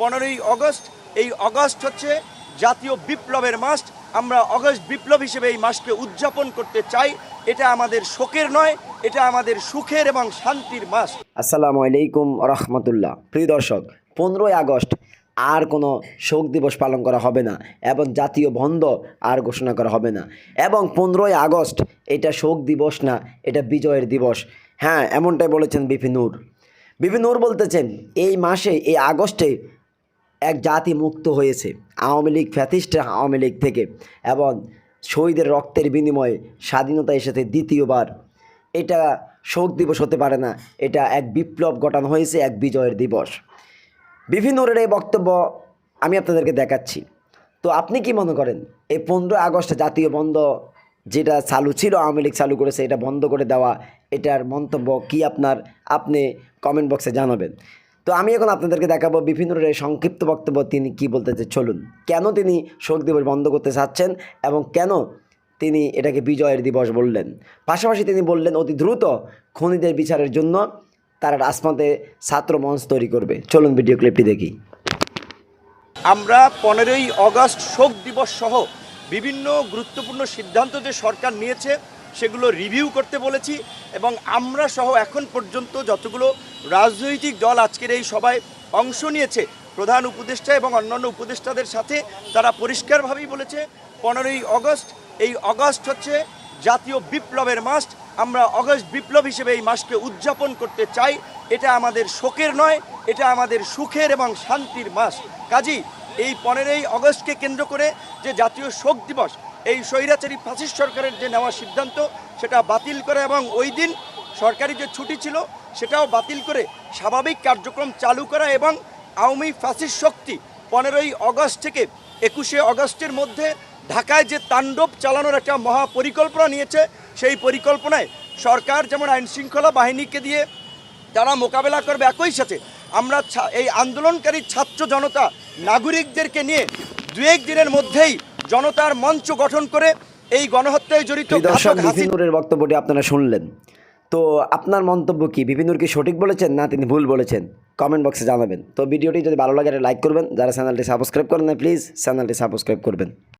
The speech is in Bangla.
পনেরোই অগস্ট। এই অগস্ট হচ্ছে জাতীয় বিপ্লবের মাস। আমরা অগস্ট বিপ্লব হিসেবে এই মাসকে উদযাপন করতে চাই। এটা আমাদের শোকের নয়, এটা আমাদের সুখের এবং শান্তির মাস। আসসালামু আলাইকুম রহমতুল্লাহ। প্রিয় দর্শক, পনেরোই আগস্ট আর কোনো শোক দিবস পালন করা হবে না এবং জাতীয় বন্ধ আর ঘোষণা করা হবে না। এবং পনেরোই আগস্ট এটা শোক দিবস না, এটা বিজয়ের দিবস। হ্যাঁ এমনটাই বলেছেন বিপিনুর বিপিনুর বলতেছেন, এই মাসে, এই আগস্টে এক জাতি মুক্ত হয়েছে, আওয়ামী লীগ ফ্যাথিস্ট আওয়ামী লীগ থেকে এবং শহীদের রক্তের বিনিময়ে স্বাধীনতা এসেছে দ্বিতীয়বার। এটা শোক দিবস হতে পারে না, এটা এক বিপ্লব ঘটানো হয়েছে, এক বিজয়ের দিবস। বিভিন্নরের এই বক্তব্য আমি আপনাদেরকে দেখাচ্ছি। তো আপনি কি মনে করেন, এই পনেরো আগস্ট জাতীয় বন্ধ যেটা চালু ছিল, আওয়ামী লীগ চালু করেছে, এটা বন্ধ করে দেওয়া, এটার মন্তব্য কি আপনার? আপনি কমেন্ট বক্সে জানাবেন। তো আমি এখন আপনাদেরকে দেখাবো বিভিন্ন এই সংক্ষিপ্ত বক্তব্য তিনি কি বলতে চলুন, কেন তিনি শোক দিবস বন্ধ করতে চাচ্ছেন এবং কেন তিনি এটাকে বিজয়ের দিবস বললেন? পাশাপাশি তিনি বললেন, অতি দ্রুত খনিদের বিচারের জন্য তারা রাজপথে ছাত্র মঞ্চ তৈরি করবে। চলুন ভিডিও ক্লিপটি দেখি। আমরা পনেরোই অগস্ট শোক দিবস সহ বিভিন্ন গুরুত্বপূর্ণ সিদ্ধান্ত যে সরকার নিয়েছে, সেগুলো রিভিউ করতে বলেছি এবং আমরা সহ এখন পর্যন্ত যতগুলো রাজনৈতিক দল আজকের এই সভায় অংশ নিয়েছে। প্রধান উপদেষ্টা এবং অন্যান্য উপদেষ্টাদের সাথে তারা পরিষ্কারভাবেই বলেছে, পনেরোই অগস্ট, এই অগস্ট হচ্ছে জাতীয় বিপ্লবের মাস। আমরা অগস্ট বিপ্লব হিসেবে এই মাসকে উদযাপন করতে চাই। এটা আমাদের শোকের নয়, এটা আমাদের সুখের এবং শান্তির মাস। কাজী, এই পনেরোই অগস্টকে কেন্দ্র করে যে জাতীয় শোক দিবস, এই স্বৈরাচারী ফাঁসির সরকারের যে নেওয়া সিদ্ধান্ত, সেটা বাতিল করে এবং ওই দিন সরকারি যে ছুটি ছিল সেটাও বাতিল করে স্বাভাবিক কার্যক্রম চালু করা এবং আওয়ামী ফাঁসির শক্তি পনেরোই অগস্ট থেকে একুশে অগস্টের মধ্যে ঢাকায় যে তাণ্ডব চালানোর একটা মহা পরিকল্পনা নিয়েছে সেই পরিকল্পনায় সরকার যেমন আইন শৃঙ্খলা বাহিনীকে দিয়ে তারা মোকাবেলা করবে একই সাথে আমরা এই আন্দোলনকারী ছাত্র জনতা নাগরিকদেরকে নিয়ে দু এক দিনের মধ্যেই জনতার মঞ্চ গঠন করে এই গণহত্যায় জড়িত দর্শক বক্তব্যটি আপনারা শুনলেন। তো আপনার মন্তব্য কি? বিপিনুর কি সঠিক বলেছেন না তিনি ভুল বলেছেন? কমেন্ট বক্সে জানাবেন। তো ভিডিওটি যদি ভালো লাগে লাইক করবেন। যারা চ্যানেলটি সাবস্ক্রাইব করেন না প্লিজ চ্যানেলটি সাবস্ক্রাইব করবেন।